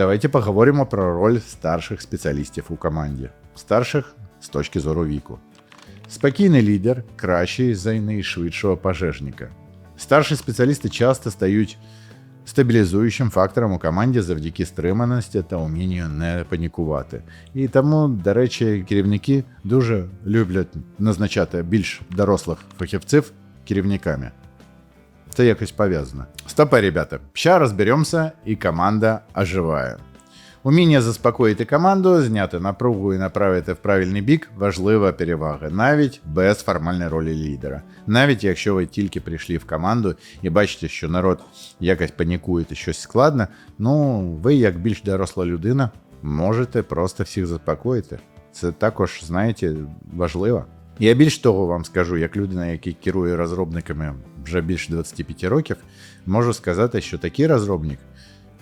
Давайте поговоримо про роль старших спеціалістів у команді. Старших з точки зору віку. Спокійний лідер кращий за найшвидшого пожежника. Старші спеціалісти часто стають стабілізуючим фактором у команді завдяки стриманості та умінню не панікувати. І тому, до речі, керівники дуже люблять назначати більш дорослих фахівців керівниками. Це якось пов'язано. Стопе, ребята. Ща розберемося, і команда оживає. Уміння заспокоїти команду, зняти напругу і направити в правильний бік важлива перевага, навіть без формальної ролі лідера. Навіть якщо ви тільки прийшли в команду і бачите, що народ якось панікує і щось складне, ну ви, як більш доросла людина, можете просто всіх заспокоїти. Це також, знаєте, важливо. Я більш того вам скажу, як людина, яка керує розробниками вже більше 25 років, можу сказати, що такий розробник.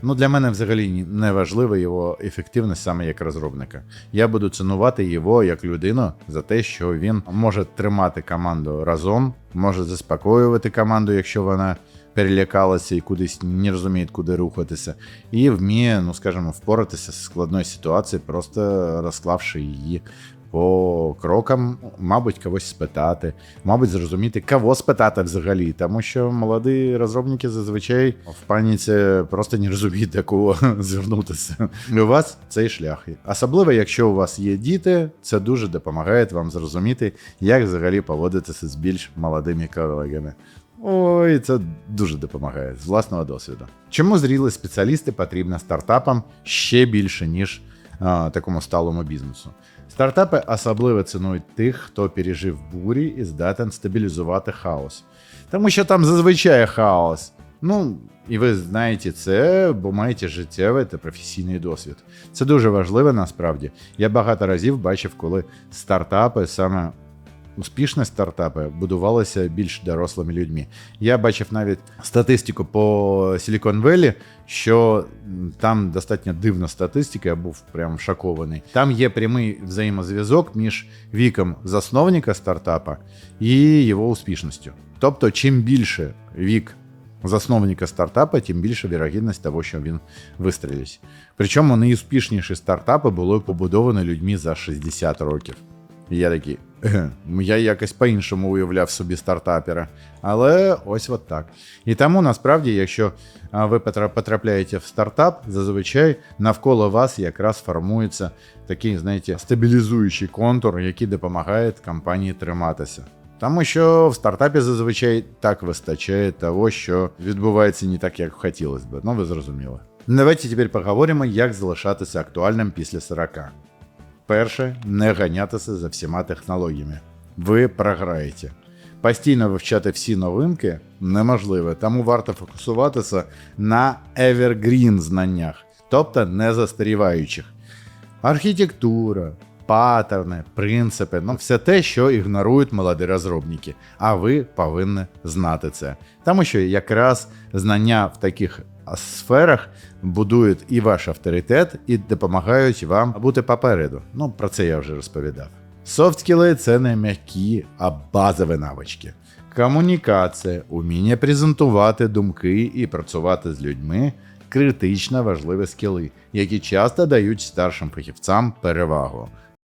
Ну, для мене взагалі не важлива його ефективність саме як розробника. Я буду цінувати його як людину за те, що він може тримати команду разом, може заспокоювати команду, якщо вона перелякалася і кудись не розуміє, куди рухатися, і вміє, ну скажімо, впоратися з складною ситуацією, просто розклавши її по крокам, мабуть, когось спитати, мабуть, зрозуміти, кого спитати взагалі, тому що молоді розробники зазвичай в паніці просто не розуміють, до кого звернутися. У вас цей шлях. Особливо, якщо у вас є діти, це дуже допомагає вам зрозуміти, як взагалі поводитися з більш молодими колегами. Ой, це дуже допомагає з власного досвіду. Чому зрілі спеціалісти потрібні стартапам ще більше, ніж а, такому сталому бізнесу? Стартапи особливо цінують тих, хто пережив бурі і здатен стабілізувати хаос. Тому що там зазвичай хаос. Ну, і ви знаєте це, бо маєте життєвий та професійний досвід. Це дуже важливо насправді. Я багато разів бачив, коли стартапи, саме успішні стартапи, будувалися більш дорослими людьми. Я бачив навіть статистику по Silicon Valley, що там достатньо дивна статистика, я був прям шокований. Там є прямий взаємозв'язок між віком засновника стартапа і його успішністю. Тобто, чим більше вік засновника стартапа, тим більша вірогідність того, що він вистрілить. Причому найуспішніші стартапи були побудовані людьми за 60 років. І я такий, «Еге, я якось по-іншому уявляв собі стартапера. Але ось от так. І тому насправді, якщо ви потрапляєте в стартап, зазвичай навколо вас якраз формується такий, знаєте, стабілізуючий контур, який допомагає компанії триматися. Тому що в стартапі зазвичай так вистачає того, що відбувається не так, як хотілося б. Ну, ви зрозуміли. Давайте тепер поговоримо, як залишатися актуальним після 40. Перше, не ганятися за всіма технологіями. Ви програєте. Постійно вивчати всі новинки неможливо, тому варто фокусуватися на evergreen знаннях, тобто не застаріваючих. Архітектура, паттерни, принципи ну все те, що ігнорують молоді розробники. А ви повинні знати це. Тому що якраз знання в таких сферах будують і ваш авторитет, і допомагають вам бути попереду. Ну, про це я вже розповідав. Софтскіли це не м'які, а базові навички. Комунікація, уміння презентувати думки і працювати з людьми критично важливі скіли, які часто дають старшим фахівцям перевагу.